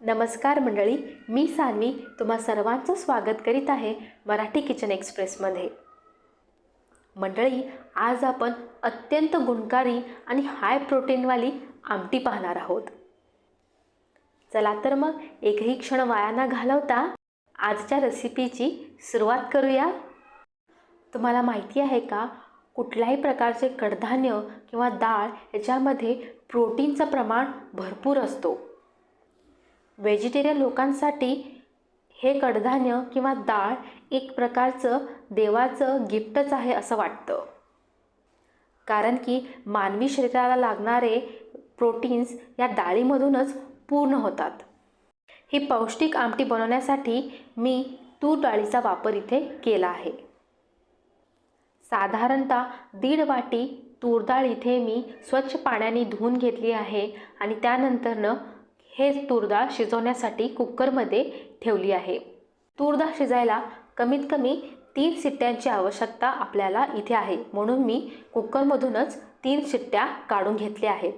नमस्कार मंडळी मी सान्वी तुम्हा सर्वांचं स्वागत करीत आहे मराठी किचन एक्सप्रेसमध्ये. मंडळी आज आपण अत्यंत गुणकारी आणि हाय प्रोटीनवाली आमटी पाहणार आहोत. चला तर मग एकही क्षण वाया न घालवता आजच्या रेसिपीची सुरुवात करूया. तुम्हाला माहिती आहे का कुठल्याही प्रकारचे कडधान्य किंवा डाळ याच्यामध्ये प्रोटीनचं प्रमाण भरपूर असतो. व्हेजिटेरियन लोकांसाठी हे कडधान्य किंवा डाळ एक प्रकारचं देवाचं गिफ्टच आहे असं वाटतं. कारण की मानवी शरीराला लागणारे प्रोटीन्स या डाळीमधूनच पूर्ण होतात. ही पौष्टिक आमटी बनवण्यासाठी मी तूर डाळीचा वापर इथे केला आहे. साधारणतः दीड वाटी तूर डाळ इथे मी स्वच्छ पाण्याने धुवून घेतली आहे आणि त्यानंतरनं हे तूर डाळ शिजवण्यासाठी कुकरमध्ये ठेवली आहे. तूर डाळ शिजायला कमीत कमी तीन शिट्ट्यांची आवश्यकता आपल्याला इथे आहे. म्हणून मी कुकरमधूनच तीन शिट्ट्या काढून घेतल्या आहेत.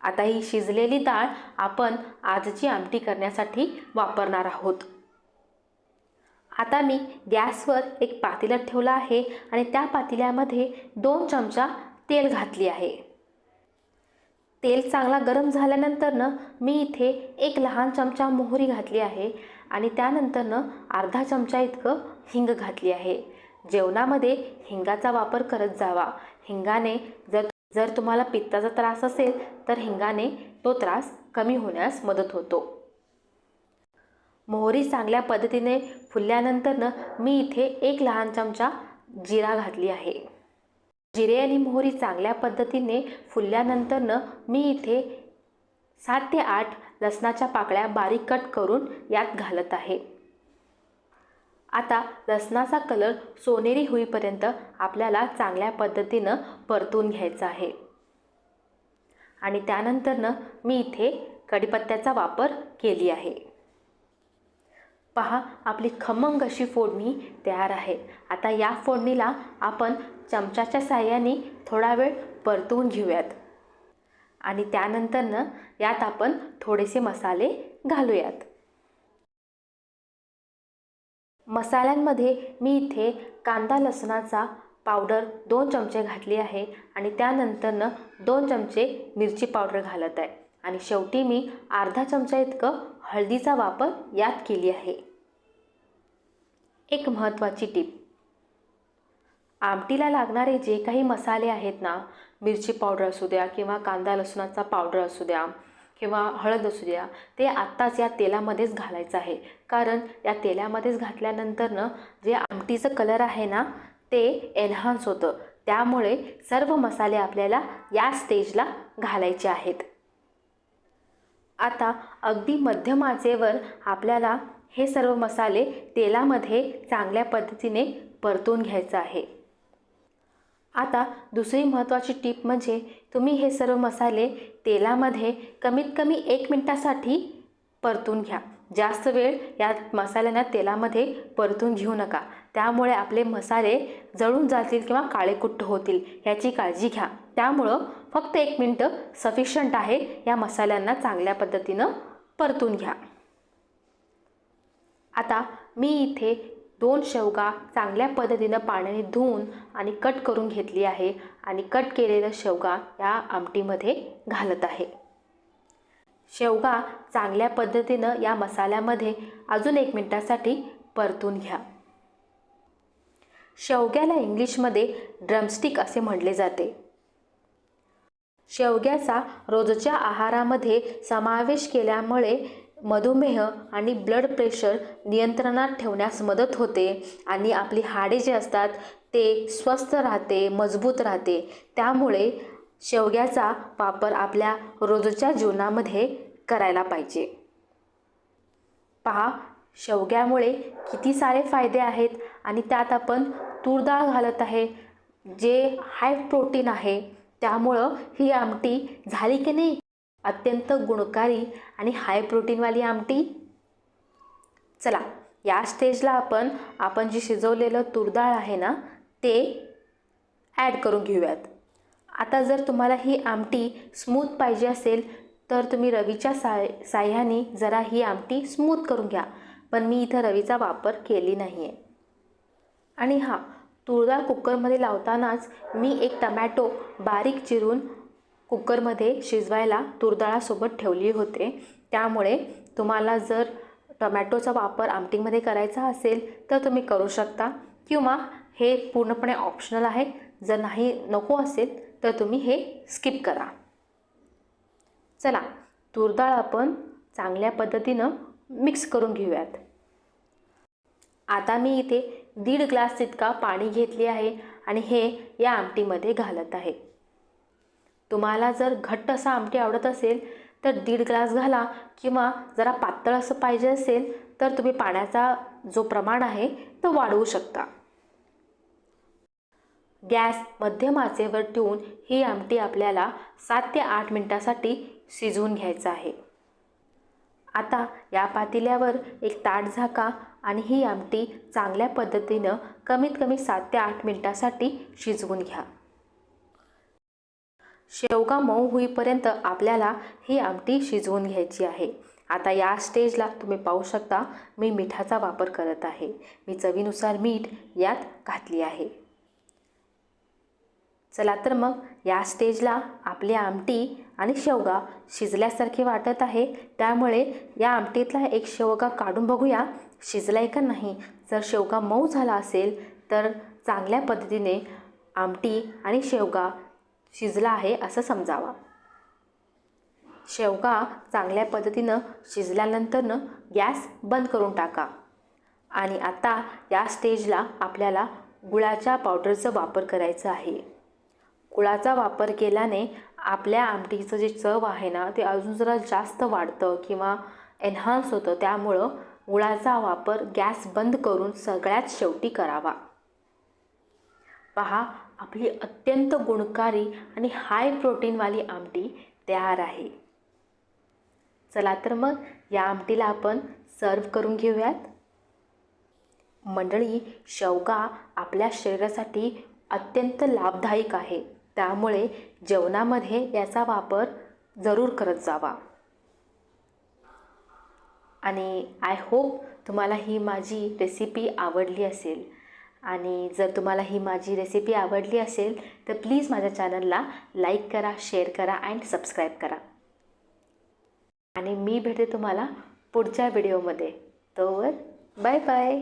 आता ही शिजलेली डाळ आपण आजची आमटी करण्यासाठी वापरणार आहोत. आता मी गॅसवर एक पातेलं ठेवलं आहे आणि त्या पातेल्यामध्ये दोन चमचा तेल घातली आहे. तेल चांगला गरम झाल्यानंतरनं मी इथे एक लहान चमचा मोहरी घातली आहे आणि त्यानंतरनं अर्धा चमचा इतकं हिंग घातली आहे. जेवणामध्ये हिंगाचा वापर करत जावा. हिंगाने जर जर तुम्हाला पित्ताचा त्रास असेल तर हिंगाने तो त्रास कमी होण्यास मदत होतो. मोहरी चांगल्या पद्धतीने फुलल्यानंतरनं मी इथे एक लहान चमचा जिरा घातली आहे. जिरे आणि मोहरी चांगल्या पद्धतीने फुलल्यानंतरनं मी इथे सात ते आठ लसणाच्या पाकळ्या बारीक कट करून यात घालत आहे. आता लसणाचा कलर सोनेरी होईपर्यंत आपल्याला चांगल्या पद्धतीनं परतून घ्यायचं आहे. आणि त्यानंतरनं मी इथे कढीपत्त्याचा वापर केली आहे. पहा आपली खमंग अशी फोडणी तयार आहे. आता या फोडणीला आपण चमच्याच्या साह्याने थोडा वेळ परतवून घेऊयात. आणि त्यानंतरनं यात आपण थोडेसे मसाले घालूयात. मसाल्यांमध्ये मी इथे कांदा लसणाचा पावडर दोन चमचे घातली आहे आणि त्यानंतरनं दोन चमचे मिरची पावडर घालत आहे. आणि शेवटी मी अर्धा चमचा इतकं हळदीचा वापर यात केली आहे. एक महत्त्वाची टीप. आमटीला लागणारे जे काही मसाले आहेत ना मिरची पावडर असू द्या किंवा कांदा लसणाचा पावडर असू द्या किंवा हळद असू द्या ते आत्ताच या तेलामध्येच घालायचं आहे. कारण या तेलामध्येच घातल्यानंतरनं जे आमटीचं कलर आहे ना ते एन्हान्स होतं. त्यामुळे सर्व मसाले आपल्याला या स्टेजला घालायचे आहेत. आता अगदी मध्यम आचेवर आपल्याला हे सर्व मसाले तेलामध्ये चांगल्या पद्धतीने परतून घ्यायचं आहे. आता दुसरी महत्त्वाची टीप म्हणजे तुम्ही हे सर्व मसाले तेलामध्ये कमीत कमी एक मिनटासाठी परतून घ्या. जास्त वेळ या मसाल्यांना तेलामध्ये परतून घेऊ नका. त्यामुळे आपले मसाले जळून जातील किंवा काळेकुट्ट होतील ह्याची काळजी घ्या. त्यामुळं फक्त एक मिनटं सफिशंट आहे या मसाल्यांना चांगल्या पद्धतीनं परतून घ्या. आता मी इथे दोन शेवगा चांगल्या पद्धतीनं पाण्याने धुवून आणि कट करून घेतली आहे आणि कट केलेलं शेवगा या आमटीमध्ये घालत आहे. शेवगा चांगल्या पद्धतीनं या मसाल्यामध्ये अजून एक मिनटासाठी परतून घ्या. शेवग्याला इंग्लिशमध्ये ड्रमस्टिक असे म्हटले जाते. शेवग्याचा रोजच्या आहारामध्ये समावेश केल्यामुळे मधुमेह आणि ब्लड प्रेशर नियंत्रणात ठेवण्यास मदत होते आणि आपली हाडे जे असतात ते स्वस्थ राहते मजबूत राहते. त्यामुळे शेवग्याचा वापर आपल्या रोजच्या जीवनामध्ये करायला पाहिजे. पहा शेवग्यामुळे किती सारे फायदे आहेत आणि त्यात आपण तूर डाळ घालत आहे जे हाय प्रोटीन आहे. त्यामुळं ही आमटी झाली की नाही? अत्यंत गुणकारी आणि हाय प्रोटीनवाली आमटी. चला या स्टेजला आपण आपण जी शिजवलेलं तुरडाळ आहे ना ते ॲड करून घेऊयात. आता जर तुम्हाला ही आमटी स्मूथ पाहिजे असेल तर तुम्ही रवीच्या साय साह्याने जरा ही आमटी स्मूथ करून घ्या. पण मी इथं रवीचा वापर केली नाही आहे आणि हां तुरडाळ कुकरमध्ये लावतानाच मी एक टमॅटो बारीक चिरून कुकरमध्ये शिजवायला तुरडाळासोबत ठेवली होते. त्यामुळे तुम्हाला जर टमॅटोचा वापर आमटीमध्ये करायचा असेल तर तुम्ही करू शकता किंवा हे पूर्णपणे ऑप्शनल आहे. जर नाही नको असेल तर तुम्ही हे स्किप करा. चला तूरडाळ आपण चांगल्या पद्धतीनं मिक्स करून घेऊयात. आता मी इथे दीड ग्लास इतका पाणी घेतले आहे आणि हे या आमटीमध्ये घालत आहे. तुम्हाला जर घट्ट असं आमटी आवडत असेल तर दीड ग्लास घाला किंवा जरा पातळ असं पाहिजे असेल तर तुम्ही पाण्याचा जो प्रमाण आहे तो वाढवू शकता. गॅस मध्यम आचेवर ठेवून ही आमटी आपल्याला सात ते आठ मिनटासाठी शिजवून घ्यायचं आहे. आता या पातेल्यावर एक ताट झाका आणि ही आमटी चांगल्या पद्धतीनं कमीत कमी सात ते आठ मिनटासाठी शिजवून घ्या. शेवगा मऊ होईपर्यंत आपल्याला ही आमटी शिजवून घ्यायची आहे. आता या स्टेजला तुम्ही पाहू शकता मी मिठाचा वापर करत आहे. मी चवीनुसार मीठ यात घातली आहे. चला तर मग या स्टेजला आपली आमटी आणि शेवगा शिजल्यासारखे वाटत आहे. त्यामुळे या आमटीतला एक शेवगा काढून बघूया. शिजला आहे का नाही? जर शेवगा मऊ झाला असेल तर चांगल्या पद्धतीने आमटी आणि शेवगा शिजला आहे असं समजावा. शेवगा चांगल्या पद्धतीनं शिजल्यानंतरनं गॅस बंद करून टाका. आणि आता या स्टेजला आपल्याला गुळाच्या पावडरचा वापर करायचा आहे. गुळाचा वापर केल्याने आपल्या आमटीचं जे चव आहे ना ते अजून जरा जास्त वाढतं किंवा एन्हान्स होतं. त्यामुळं गुळाचा वापर गॅस बंद करून सगळ्यात शेवटी करावा. पहा आपली अत्यंत गुणकारी आणि हाय प्रोटीनवाली आमटी तयार आहे. चला तर मग या आमटीला आपण सर्व करून घेऊयात. मंडळी शेवगा आपल्या शरीरासाठी अत्यंत लाभदायक आहे. त्यामुळे जेवणामध्ये याचा वापर जरूर करत जावा. आणि आय होप तुम्हाला ही माझी रेसिपी आवडली असेल. आणि जर तुम्हाला ही माझी रेसिपी आवडली असेल तर प्लीज माझ्या चॅनलला लाईक करा शेअर करा अँड सबस्क्राईब करा. आणि मी भेटते तुम्हाला पुढच्या व्हिडिओमध्ये तोवर बाय बाय